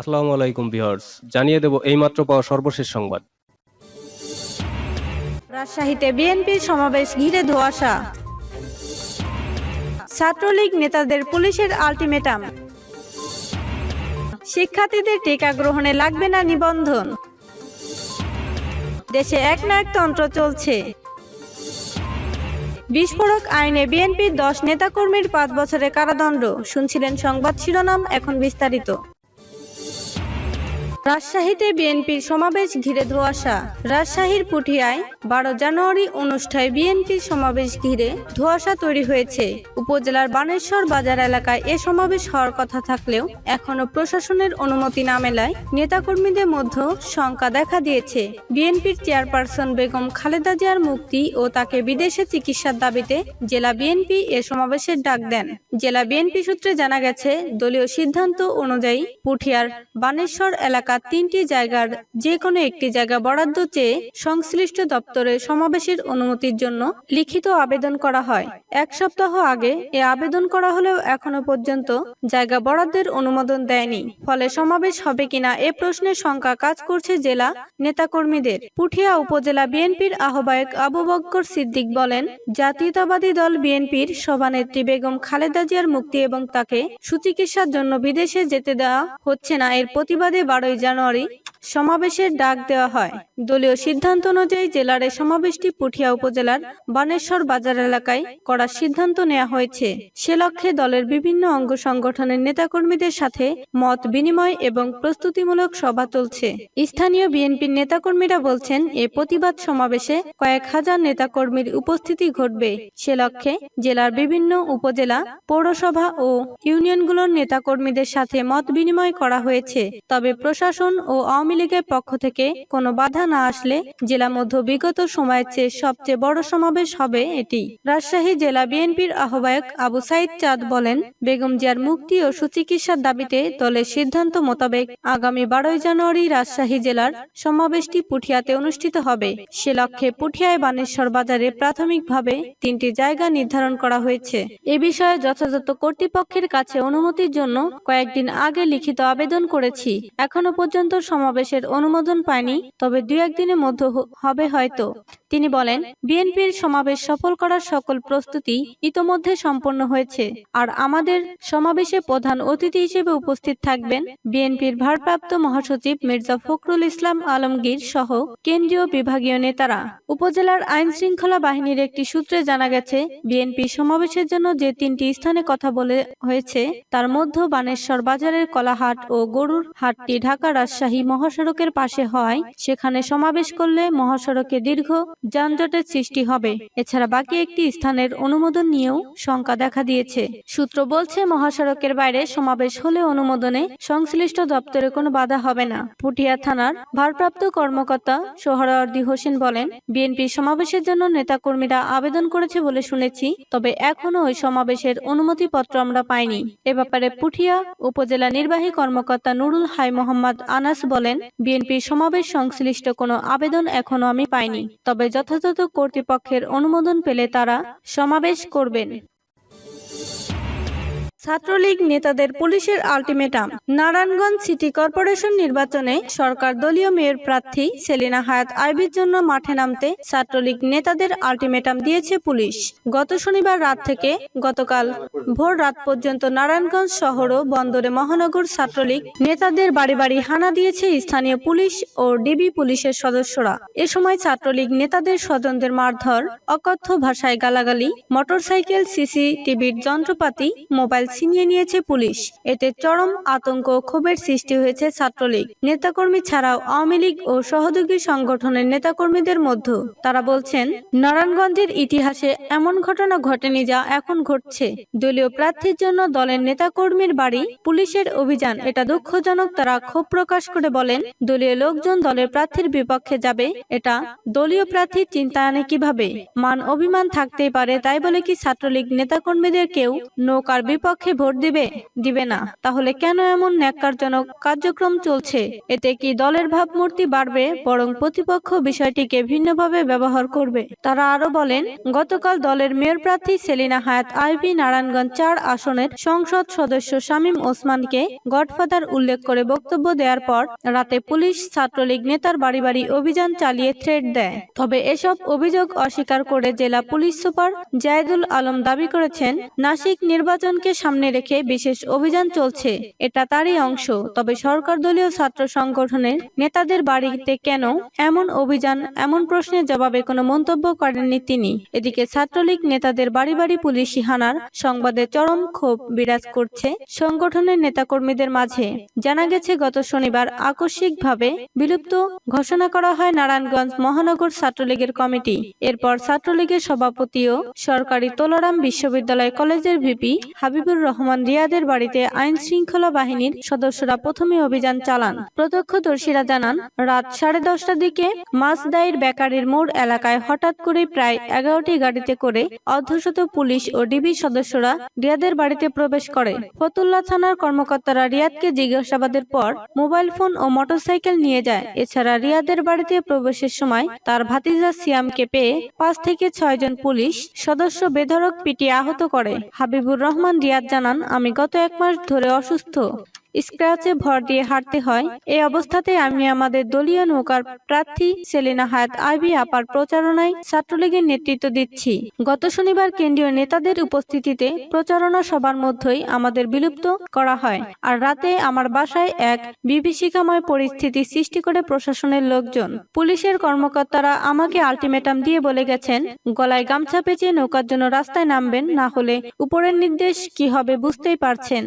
আসসালামু আলাইকুম ভিউয়ার্স, জানিয়ে দেব এইমাত্র পাওয়া সর্বশেষ সংবাদ। রাজশাহীতে বিএনপির সমাবেশ ঘিরে ধোঁয়াশা। ছাত্রলীগ নেতাদের পুলিশের আলটিমেটাম। শিক্ষার্থীদের টিকা গ্রহণে লাগবে না নিবন্ধন। দেশে একনায়কতন্ত্র চলছে। বিস্ফোরক আইনে বিএনপির দশ নেতাকর্মীর পাঁচ বছরের কারাদণ্ড। শুনছিলেন সংবাদ শিরোনাম এখন বিস্তারিত। রাজশাহীতে বিএনপির সমাবেশ ঘিরে ধোঁয়াশা। রাজশাহীর পুঠিয়ায় বারো জানুয়ারি অনুষ্ঠায় বিএনপির সমাবেশ ঘিরে ধোঁয়াশা তৈরি হয়েছে। উপজেলার বানেশ্বর বাজার এলাকায় এ সমাবেশ হওয়ার কথা থাকলেও এখনও প্রশাসনের অনুমতি না মেলায় নেতাকর্মীদের মধ্যে শঙ্কা দেখা দিয়েছে। বিএনপির চেয়ারপারসন বেগম খালেদা জিয়ার মুক্তি ও তাকে বিদেশে চিকিৎসার দাবিতে জেলা বিএনপি এ সমাবেশের ডাক দেন। জেলা বিএনপি সূত্রে জানা গেছে, দলীয় সিদ্ধান্ত অনুযায়ী পুঠিয়ার বানেশ্বর এলাকার তিনটি জায়গার যে কোনো একটি জায়গা বরাদ্দ চেয়ে সংশ্লিষ্ট দপ্তরে সমাবেশের অনুমতির জন্য লিখিত আবেদন করা হয়। এক সপ্তাহ আগে এ আবেদন করা হলেও এখনও পর্যন্ত জায়গা বরাদ্দের অনুমোদন দেয়নি। ফলে সমাবেশ হবে কিনা এ প্রশ্নের শঙ্কা কাজ করছে জেলা নেতাকর্মীদের। পুঠিয়া উপজেলা বিএনপির আহ্বায়ক আবু বক্কর সিদ্দিক বলেন, জাতীয়তাবাদী দল বিএনপির সভানেত্রী বেগম খালেদা জিয়ার মুক্তি এবং তাকে সুচিকিৎসার জন্য বিদেশে যেতে দেওয়া হচ্ছে না। এর প্রতিবাদে বারোই জানুয়ারি। সমাবেশের ডাক দেওয়া হয়। দলীয় সিদ্ধান্ত অনুযায়ী জেলার এই সমাবেশটি পুঠিয়া উপজেলার বানেশ্বর বাজার এলাকায় করার সিদ্ধান্ত নেওয়া হয়েছে। সে লক্ষ্যে দলের বিভিন্ন অঙ্গ সংগঠনের নেতাকর্মীদের সাথে মত বিনিময় এবং প্রস্তুতিমূলক সভা চলছে। স্থানীয় বিএনপির নেতাকর্মীরা বলছেন, এ প্রতিবাদ সমাবেশে কয়েক হাজার নেতাকর্মীর উপস্থিতি ঘটবে। সে লক্ষ্যে জেলার বিভিন্ন উপজেলা, পৌরসভা ও ইউনিয়নগুলোর নেতাকর্মীদের সাথে মত বিনিময় করা হয়েছে। তবে প্রশাসন ও আওয়ামী লীগের পক্ষ থেকে কোনো বাধা না আসলে জেলা মধ্য বিগত সময়ের চেয়ে সবচেয়ে বড় সমাবেশ হবে এটি। রাজশাহী জেলা বিএনপির আহ্বায়ক আবু সাইদ চাঁদ বলেন, বেগম জিয়ার মুক্তি ও সুচিকিৎসার দাবিতে দলের সিদ্ধান্ত মোতাবেক আগামী বারোই জানুয়ারি রাজশাহী জেলার সমাবেশটি পুঠিয়াতে অনুষ্ঠিত হবে। সে লক্ষ্যে পুঠিয়ায় বানেশ্বর বাজারে প্রাথমিকভাবে তিনটি জায়গা নির্ধারণ করা হয়েছে। এ বিষয়ে যথাযথ কর্তৃপক্ষের কাছে অনুমতির জন্য কয়েকদিন আগে লিখিত আবেদন করেছি। এখনও পর্যন্ত সমাবেশের অনুমোদন পায়নি তবে দু একদিনের মধ্যে হবে হয়তো। তিনি বলেন, বিএনপির সমাবেশ সফল করার সকল প্রস্তুতি ইতোমধ্যে সম্পন্ন হয়েছে, আর আমাদের সমাবেশে প্রধান অতিথি হিসেবে উপস্থিত থাকবেন বিএনপির ভারপ্রাপ্ত মহাসচিব মির্জা ফখরুল ইসলাম আলমগীর সহ কেন্দ্রীয় বিভাগীয় নেতারা। উপজেলার আইন শৃঙ্খলা বাহিনীর একটি সূত্রে জানা গেছে, বিএনপি সমাবেশের জন্য যে তিনটি স্থানে কথা বলে হয়েছে, তার মধ্যে বানেশ্বর বাজারের কলাহাট ও গরুর হাটটি ঢাকা রাজশাহী মহাসড়কের পাশে হওয়ায় সেখানে সমাবেশ করলে মহাসড়কে দীর্ঘ যানজটের সৃষ্টি হবে। এছাড়া বাকি একটি স্থানের অনুমোদন নিয়েও শঙ্কা দেখা দিয়েছে। সূত্র বলছে, মহাসড়কের বাইরে সমাবেশ হলে অনুমোদনে সংশ্লিষ্ট দপ্তরে কোনো বাধা হবে না। পুঠিয়া থানার ভারপ্রাপ্ত কর্মকর্তা সোহরাওয়ার্দী হোসেন বলেন, বিএনপি সমাবেশের জন্য নেতাকর্মীরা আবেদন করেছে বলে শুনেছি, তবে এখনও ওই সমাবেশের অনুমতিপত্র আমরা পাইনি। এ ব্যাপারে পুঠিয়া উপজেলা নির্বাহী কর্মকর্তা নুরুল হাই মোহাম্মদ আনাস বলেন বিএনপির সমাবেশ সংশ্লিষ্ট কোনো আবেদন এখনও আমি পাইনি, তবে যথাযথ কর্তৃপক্ষের অনুমোদন পেলে তারা সমাবেশ করবেন। ছাত্রলীগ নেতাদের পুলিশের আলটিমেটাম। নারায়ণগঞ্জ সিটি কর্পোরেশন নির্বাচনে সরকার দলীয় মেয়র প্রার্থী সেলিনা হায়াত আইবির জন্য মাঠে নামতে ছাত্রলীগ নেতাদের আলটিমেটাম দিয়েছে পুলিশ। গত শনিবার রাত থেকে গতকাল ভোর রাত পর্যন্ত নারায়ণগঞ্জ শহর ও বন্দরে মহানগর ছাত্রলীগ নেতাদের বাড়ি বাড়ি হানা দিয়েছে স্থানীয় পুলিশ ও ডিবি পুলিশের সদস্যরা। এ সময় ছাত্রলীগ নেতাদের স্বজনদের মারধর, অকথ্য ভাষায় গালাগালি, মোটরসাইকেল, সিসিটিভির যন্ত্রপাতি, মোবাইল ছিনিয়ে নিয়েছে পুলিশ। এতে চরম আতঙ্ক ক্ষোভের সৃষ্টি হয়েছে ছাত্রলীগ। নেতাকর্মী ছাড়াও আওয়ামী লীগ ও সহযোগী সংগঠনের নেতাকর্মীদের মধ্যে। তারা বলছেন, নারায়ণগঞ্জের ইতিহাসে এমন ঘটনা ঘটেনি যা এখন ঘটছে। দলীয় প্রার্থীর জন্য দলের নেতাকর্মীর বাড়ি, পুলিশের অভিযান এটা দুঃখজনক তারা ক্ষোভ প্রকাশ করে বলেন, দলীয় লোকজন দলের প্রার্থীর বিপক্ষে যাবে, এটা দলীয় প্রার্থীর চিন্তা আনে কীভাবে? মান অভিমান থাকতেই পারে, তাই বলে কি ছাত্রলীগ নেতাকর্মীদের কেউ নৌকার বিপক্ষে পক্ষে ভোট দিবে দিবে না। তাহলে কেন এমন ন্যাক্কারজনক কার্যক্রম চলছে? এতে কি দলের ভাবমূর্তি বাড়বে, বরং প্রতিপক্ষ বিষয়টিকে ভিন্নভাবে ব্যবহার করবে? তারা আরও বলেন, গতকাল দলের মেয়র প্রার্থী সেলিনা হায়াত, আইভি নারায়ণগঞ্জ চার আসনের সংসদ সদস্য শামীম ওসমানকে গডফাদার উল্লেখ করে বক্তব্য দেওয়ার পর রাতে পুলিশ ছাত্রলীগ নেতার বাড়ি বাড়ি অভিযান চালিয়ে থ্রেট দেয়। তবে এসব অভিযোগ অস্বীকার করে জেলা পুলিশ সুপার জায়দুল আলম দাবি করেছেন, নাসিক নির্বাচনকে সামনে রেখে বিশেষ অভিযান চলছে। এটা তারই অংশ। তবে সরকার দলীয় ছাত্র সংগঠনের নেতাদের বাড়িতে কেন এমন অভিযান, এমন প্রশ্নের জবাবে কোনো মন্তব্য করেননি তিনি। এদিকে ছাত্রলীগ নেতাদের বাড়ি বাড়ি পুলিশি হানার সংবাদে চরম ক্ষোভ বিরাজ করছে সংগঠনের নেতাকর্মীদের মাঝে। জানা গেছে, গত শনিবার আকস্মিকভাবে বিলুপ্ত ঘোষণা করা হয় নারায়ণগঞ্জ মহানগর ছাত্রলীগের কমিটি। এরপর ছাত্রলীগের সভাপতি ও সরকারি তোলারাম বিশ্ববিদ্যালয় কলেজের ভিপি হাবিবুর রহমান রিয়াদের বাড়িতে আইন শৃঙ্খলা বাহিনীর সদস্যরা প্রথমে অভিযান চালান। প্রত্যক্ষদর্শীরা জানান রাত সাড়ে দশটার দিকে মাসদাইর বেকারির মোড় এলাকায় হঠাৎ করে প্রায় এগারোটি গাড়িতে করে অর্ধশত পুলিশ ও ডিবি সদস্যরা রিয়াদের বাড়িতে প্রবেশ করে। ফতুল্লা থানার কর্মকর্তারা রিয়াদকে জিজ্ঞাসাবাদের পর মোবাইল ফোন ও মোটরসাইকেল নিয়ে যায়। এছাড়া রিয়াদের বাড়িতে প্রবেশের সময় তার ভাতিজা সিয়ামকে পেয়ে পাঁচ থেকে ছয় জন পুলিশ সদস্য বেধড়ক পিটিয়ে আহত করে হাবিবুর রহমান রিয়াদ জানান আমি গত এক মাস ধরে অসুস্থ। স্ক্র্যাচে ভর দিয়ে হাঁটতে হয়। এই অবস্থাতে আমি আমাদের দলীয় নৌকার প্রার্থী সেলিনা হায়াত আইবি আপার প্রচারণায় ছাত্রলীগের নেতৃত্ব দিচ্ছি। গত শনিবার কেন্দ্রীয় নেতাদের উপস্থিতিতে প্রচারণা সবার মধ্যেই আমাদের বিলুপ্ত করা হয়। আর রাতে আমার বাসায় এক বিভীষিকাময় পরিস্থিতি সৃষ্টি করে প্রশাসনের লোকজন। পুলিশের কর্মকর্তারা আমাকে আলটিমেটাম দিয়ে বলে গেছেন, গলায় গামছা পেঁচিয়ে নৌকার জন্য রাস্তায় নামবেন, না হলে উপরের নির্দেশ কি হবে বুঝতেই পারছেন।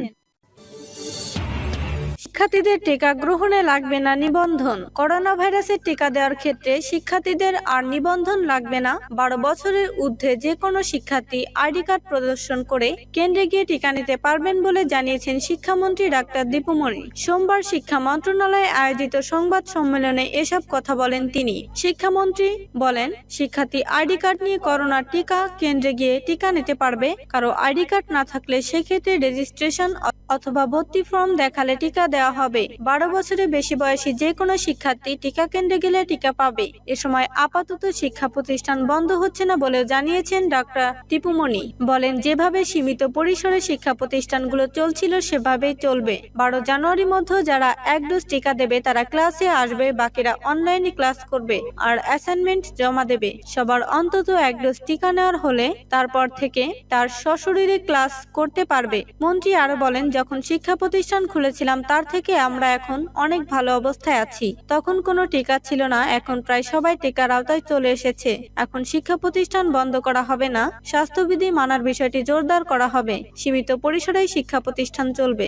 শিক্ষার্থীদের টিকা গ্রহণে লাগবে না নিবন্ধন। করোনা ভাইরাসের টিকা দেওয়ার ক্ষেত্রে শিক্ষার্থীদের আর নিবন্ধন লাগবে না। বারো বছরের ঊর্ধ্বে যে কোনো শিক্ষার্থী আইডি কার্ড প্রদর্শন করে কেন্দ্রে গিয়ে টিকা নিতে পারবেন বলে জানিয়েছেন শিক্ষামন্ত্রী ডাক্তার দীপুমণি। সোমবার শিক্ষা মন্ত্রণালয়ে আয়োজিত সংবাদ সম্মেলনে এসব কথা বলেন তিনি। শিক্ষামন্ত্রী বলেন, শিক্ষার্থী আইডি কার্ড নিয়ে করোনার টিকা কেন্দ্রে গিয়ে টিকা নিতে পারবে। কারও আইডি কার্ড না থাকলে সেক্ষেত্রে রেজিস্ট্রেশন অথবা ভর্তি ফর্ম দেখালে টিকা দেওয়া হবে। বারো বছরের বেশি বয়সী যে কোনো শিক্ষার্থী টিকা কেন্দ্রে গেলে টিকা পাবে। এ সময় আপাতত শিক্ষা প্রতিষ্ঠান বন্ধ হচ্ছে না বলেও জানিয়েছেন ডাক্তার টিপুমণি বলেন, যেভাবে সীমিত পরিসরে শিক্ষা প্রতিষ্ঠানগুলো চলছিল, সেভাবেই চলবে। বারো জানুয়ারির মধ্যে যারা এক ডোজ টিকা দেবে, তারা ক্লাসে আসবে, বাকিরা অনলাইনে ক্লাস করবে আর অ্যাসাইনমেন্ট জমা দেবে। সবার অন্তত এক ডোজ টিকা নেওয়ার হলে তারপর থেকে তার সশরীরে ক্লাস করতে পারবে। মন্ত্রী আরও বলেন, যখন শিক্ষা প্রতিষ্ঠান খুলেছিলাম, তার থেকে আমরা এখন অনেক ভালো অবস্থায় আছি। তখন কোনো টিকা ছিল না, এখন প্রায় সবাই টিকার আওতায় চলে এসেছে। এখন শিক্ষা প্রতিষ্ঠান বন্ধ করা হবে না, স্বাস্থ্যবিধি মানার বিষয়টি জোরদার করা হবে। সীমিত পরিসরেই শিক্ষা প্রতিষ্ঠান চলবে।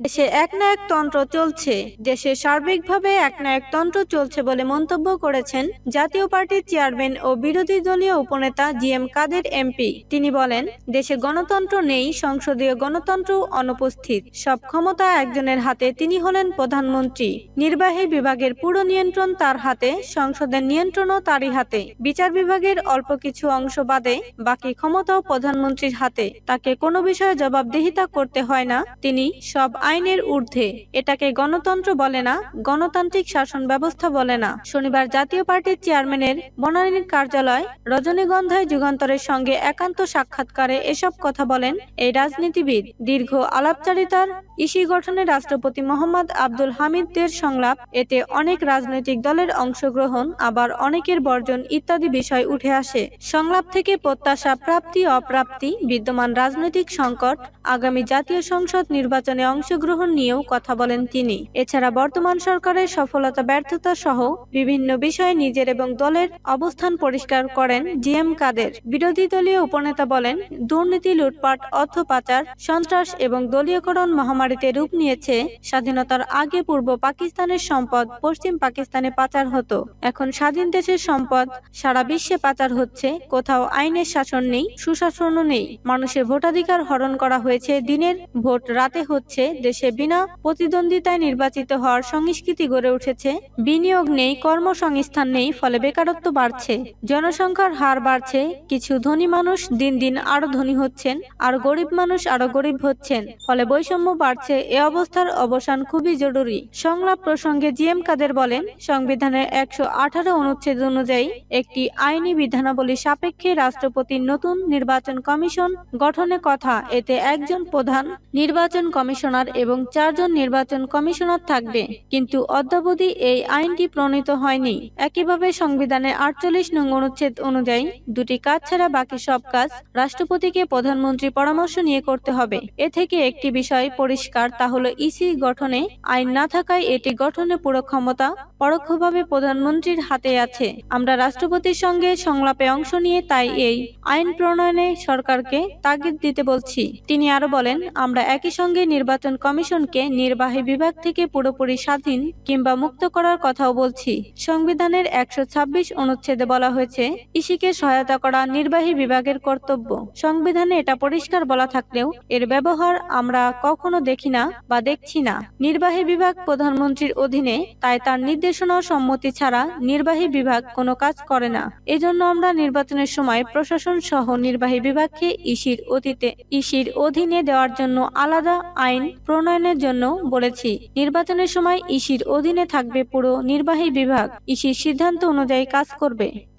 দেশে একনায়ক তন্ত্র চলছে। দেশে সার্বিকভাবে একনায়ক তন্ত্র চলছে বলে মন্তব্য করেছেন জাতীয় পার্টির চেয়ারম্যান ও বিরোধী দলীয় উপনেতা জি এম কাদের এমপি তিনি বলেন, দেশে গণতন্ত্র নেই, সংসদীয় গণতন্ত্র অনুপস্থিত। সব ক্ষমতা একজনের হাতে, তিনি হলেন প্রধানমন্ত্রী। নির্বাহী বিভাগের পুরো নিয়ন্ত্রণ তার হাতে, সংসদের নিয়ন্ত্রণও তারই হাতে। বিচার বিভাগের অল্প কিছু অংশ বাদে, বাকি ক্ষমতাও প্রধানমন্ত্রীর হাতে। তাকে কোনো বিষয়ে জবাবদিহিতা করতে হয় না। তিনি সব আইনের ঊর্ধ্বে। এটাকে গণতন্ত্র বলে না, গণতান্ত্রিক শাসন ব্যবস্থা বলে না। শনিবার জাতীয় পার্টির চেয়ারম্যানের বনানীর কার্যালয় রজনীগন্ধায় যুগান্তরের সঙ্গে একান্ত সাক্ষাৎকারে এসব কথা বলেন এই রাজনীতিবিদ। দীর্ঘ আলাপচারিতার ইসি গঠনে রাষ্ট্রপতি মোহাম্মদ আব্দুল হামিদদের সংলাপ, এতে অনেক রাজনৈতিক দলের অংশগ্রহণ, আবার অনেকের বর্জন ইত্যাদি বিষয় উঠে আসে। সংলাপ থেকে প্রত্যাশা প্রাপ্তি অপ্রাপ্তি বিদ্যমান রাজনৈতিক সংকট, আগামী জাতীয় সংসদ নির্বাচনে অংশগ্রহণ নিয়েও কথা বলেন তিনি। এছাড়া বর্তমান সরকারের সফলতা, ব্যর্থতা সহ বিভিন্ন বিষয়ে নিজের এবং দলের অবস্থান পরিষ্কার করেন জি এম কাদের। বিরোধী দলীয় উপনেতা বলেন, দুর্নীতি, লুটপাট, অর্থ পাচার, সন্ত্রাস এবং দলীয়করণ মহামারীতে রূপ নিয়েছে। স্বাধীনতার আগে পূর্ব পাকিস্তানের সম্পদ পশ্চিম পাকিস্তানে পাচার হতো। এখন স্বাধীন দেশের সম্পদ সারা বিশ্বে পাচার হচ্ছে। কোথাও আইনের শাসন নেই, সুশাসনও নেই। মানুষের ভোটাধিকার হরণ করা হয়েছে, দিনের ভোট রাতে হচ্ছে দেশে বিনা প্রতিদ্বন্দ্বিতায় নির্বাচিত হওয়ার সংস্কৃতি গড়ে উঠেছে। বিনিয়োগ নেই, কর্মসংস্থান নেই, ফলে বেকারত্ব বাড়ছে। জনসংখ্যার হার বাড়ছে, কিছু ধনী মানুষ দিন দিন আরও ধনী হচ্ছেন, আর গরিব মানুষ আরও গরিব হচ্ছেন, ফলে বৈষম্য বাড়ছে। এ অবস্থার অবসান খুবই জরুরি। সংলাপ প্রসঙ্গে জি এম কাদের বলেন, সংবিধানের একশো আঠারো অনুচ্ছেদ অনুযায়ী একটি আইনি বিধানাবলী সাপেক্ষে রাষ্ট্রপতির নতুন নির্বাচন কমিশন গঠনের কথা। এতে একজন প্রধান নির্বাচন কমিশনার এবং চারজন নির্বাচন কমিশনার থাকবে। কিন্তু অদ্যাবধি এই আইনটি প্রণীত হয়নি। একইভাবে সংবিধানের আটচল্লিশ নং অনুচ্ছেদ অনুযায়ী দুটি কাজ ছাড়া বাকি সব কাজ রাষ্ট্রপতিকে প্রধানমন্ত্রী পরামর্শ নিয়ে করতে হবে। এ থেকে একটি বিষয় পরিষ্কার, তা হলো ইসি গঠনে আইন না থাকায় এটি গঠনে পুরো ক্ষমতা পরোক্ষভাবে প্রধানমন্ত্রীর হাতে আছে। আমরা রাষ্ট্রপতির সঙ্গে সংলাপে অংশ নিয়ে তাই এই আইন প্রণয়নে সরকারকে তাগিদ দিতে বলছি। তিনি আরও বলেন, আমরা একই সঙ্গে নির্বাচন কমিশনকে নির্বাহী বিভাগ থেকে পুরোপুরি স্বাধীন কিংবা মুক্ত করার কথাও বলছি। সংবিধানের একশো ছাব্বিশ অনুচ্ছেদে বলা হয়েছে, ইসিকে সহায়তা করা নির্বাহী বিভাগের কর্তব্য। সংবিধানে এটা পরিষ্কার বলা থাকলেও এর ব্যবহার আমরা কখনো দেখি না বা দেখছি না। নির্বাহী বিভাগ প্রধানমন্ত্রীর অধীনে তাই তার নির্দেশনা সম্মতি ছাড়া নির্বাহী বিভাগ কোনো কাজ করে না। এজন্য আমরা নির্বাচনের সময় প্রশাসন সহ নির্বাহী বিভাগকে ইসির অতীতে, ইসির অধীনে দেওয়ার জন্য আলাদা আইন প্রণয়নের জন্য বলেছি, নির্বাচনের সময় ইসির অধীনে থাকবে পুরো নির্বাহী বিভাগ। ইসির সিদ্ধান্ত অনুযায়ী কাজ করবে।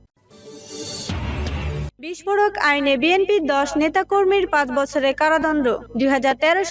বিস্ফোরক আইনে বিএনপির দশ নেতাকর্মীর পাঁচ বছরের কারাদণ্ড। দুই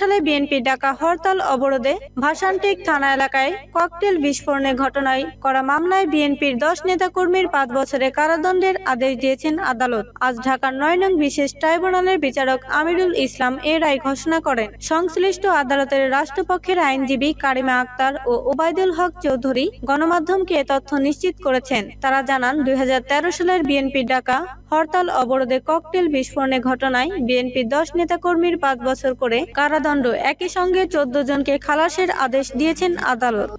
সালে বিএনপি ডাকা হরতাল অবরোধে ভাষান্টেক থানা এলাকায় ককটেল বিস্ফোরণের ঘটনায় করা মামলায় বিএনপির দশ নেতাকর্মীর পাঁচ বছরের কারাদণ্ডের আদেশ দিয়েছেন আদালত। আজ ঢাকার নয় নং বিশেষ ট্রাইব্যুনালের বিচারক আমিরুল ইসলাম এ রায় ঘোষণা করেন। সংশ্লিষ্ট আদালতের রাষ্ট্রপক্ষের আইনজীবী কারিমা আক্তার ও ওবায়দুল হক চৌধুরী গণমাধ্যমকে এ তথ্য নিশ্চিত করেছেন। তারা জানান, দুই হাজার তেরো সালের বিএনপি ডাকা হরতাল অবরোধে ককটেল বিস্ফোরণের ঘটনায় বিএনপি দশ নেতাকর্মীর পাঁচ বছর করে কারাদণ্ড। একই সঙ্গে চোদ্দ জনকে খালাসের আদেশ দিয়েছেন আদালত।